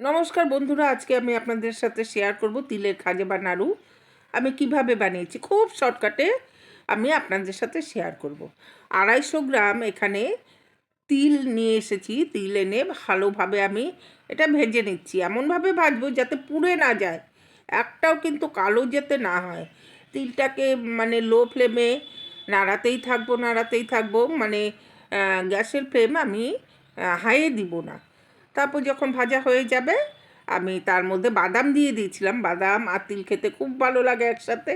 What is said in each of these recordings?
নমস্কার বন্ধুরা, আজকে আমি আপনাদের সাথে শেয়ার করব তিলের খাজে বা নাড়ু। আমি কীভাবে বানিয়েছি, খুব শর্টকাটে আমি আপনাদের সাথে শেয়ার করব। আড়াইশো গ্রাম এখানে তিল নিয়ে এসেছি, তিল এনে ভালোভাবে আমি এটা ভেজে নিচ্ছি। এমনভাবে ভাজবো যাতে পুড়ে না যায়, একটাও কিন্তু কালো যেতে না হয়। তিলটাকে মানে লো ফ্লেমে নাড়াতেই থাকব নাড়াতেই থাকব মানে গ্যাসের ফ্লেম আমি হাইয়ে দিব না। তারপর যখন ভাজা হয়ে যাবে, আমি তার মধ্যে বাদাম দিয়ে দিয়েছিলাম। বাদাম আর তিল খেতে খুব ভালো লাগে একসাথে।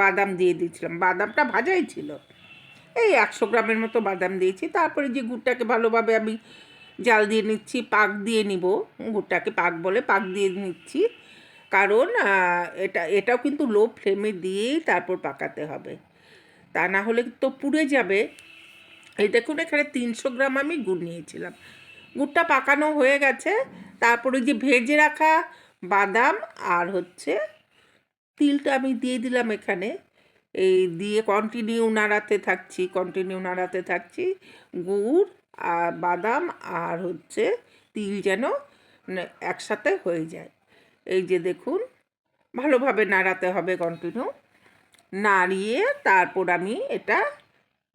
বাদাম দিয়ে দিয়েছিলাম। বাদামটা ভাজাই ছিল। এই একশো গ্রামের মতো বাদাম দিয়েছি। তারপরে যে গুড়টাকে ভালোভাবে আমি জাল দিয়ে নিচ্ছি, পাক দিয়ে নিব। গুড়টাকে পাক বলে পাক দিয়ে নিচ্ছি। কারণ এটা, এটাও কিন্তু লো ফ্লেমে দিয়েই তারপর পাকাতে হবে। তা না হলে তো পুড়ে যাবে। এই দেখুন, এখানে তিনশো গ্রাম আমি গুড় নিয়েছিলাম। গুড়টা পাকানো হয়ে গেছে। তারপরে যে ভেজে রাখা বাদাম আর হচ্ছে তিলটা আমি দিয়ে দিলাম এখানে। এই দিয়ে কন্টিনিউ নাড়াতে থাকছি কন্টিনিউ নাড়াতে থাকছি। গুড় আর বাদাম আর হচ্ছে তিল যেন একসাথে হয়ে যায়। এই যে দেখুন, ভালোভাবে নাড়াতে হবে কন্টিনিউ নাড়িয়ে তারপর আমি এটা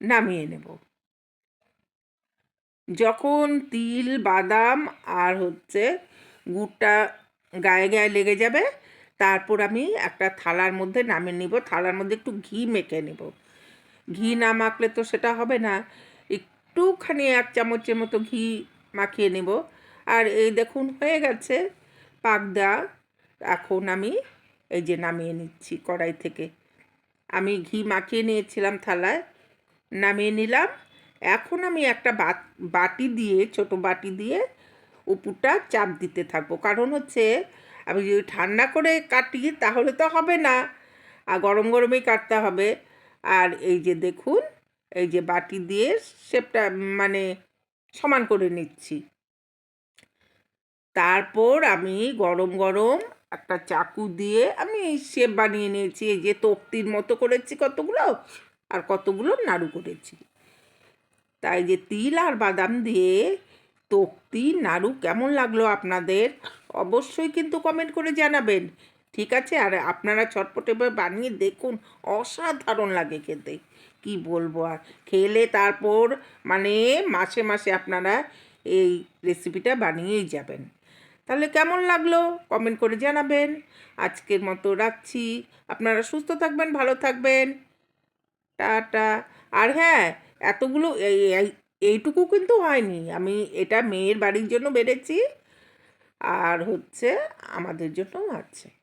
নামিয়ে নেব। যখন তিল, বাদাম আর হচ্ছে গুড়টা গায়ে গায়ে লেগে যাবে, তারপর আমি একটা থালার মধ্যে নামিয়ে নিব। থালার মধ্যে একটু ঘি মেখে নেব। ঘি না মাখলে তো সেটা হবে না। একটুখানি এক চামচের মতো ঘি মাখিয়ে নেব। আর এই দেখুন, হয়ে গেছে পাক দেওয়া এখন আমি এই যে নামিয়ে নিচ্ছি কড়াই থেকে। আমি ঘি মাখিয়ে নিয়েছিলাম থালায়। নামিয়ে নিলাম। এখন আমি একটা বাটি দিয়ে, ছোট বাটি দিয়ে উপরটা চাপ দিতে থাকব। কারণ হচ্ছে, আমি যদি ঠান্ডা করে কাটি, তাহলে তো হবে না। আর গরম গরমেই কাটতে হবে। আর এই যে দেখুন, এই যে বাটি দিয়ে শেপটা মানে সমান করে নিচ্ছি। তারপর আমি গরম গরম একটা চাকু দিয়ে আমি শেপ বানিয়ে নিয়েছি। এই যে তক্তির মতো করেছি কতগুলো? আর কতগুলো নাড়ু করেছি। তাই যে তিল আর বাদাম দিয়ে তক্তি, নাড়ু কেমন লাগল আপনাদের? অবশ্যই কিন্তু কমেন্ট করে জানাবেন। ঠিক আছে? আর আপনারা চটপটে করে বানিয়ে দেখুন, অসাধারণ লাগে খেতে। কি বলব আর? খেলে তারপর মানে মাসে মাসে আপনারা এই রেসিপিটা বানিয়েই যাবেন। তাহলে কেমন লাগল? কমেন্ট করে জানাবেন। আজকের মতো রাখছি। আপনারা সুস্থ থাকবেন, ভালো থাকবেন। টাটা। আর হ্যাঁ এতগুলো এই এই- এইটুকু কিন্তু হয়নি। আমি এটা মেয়ের বাড়ির জন্য বেড়েছি, আর হচ্ছে আমাদের জন্যও আছে।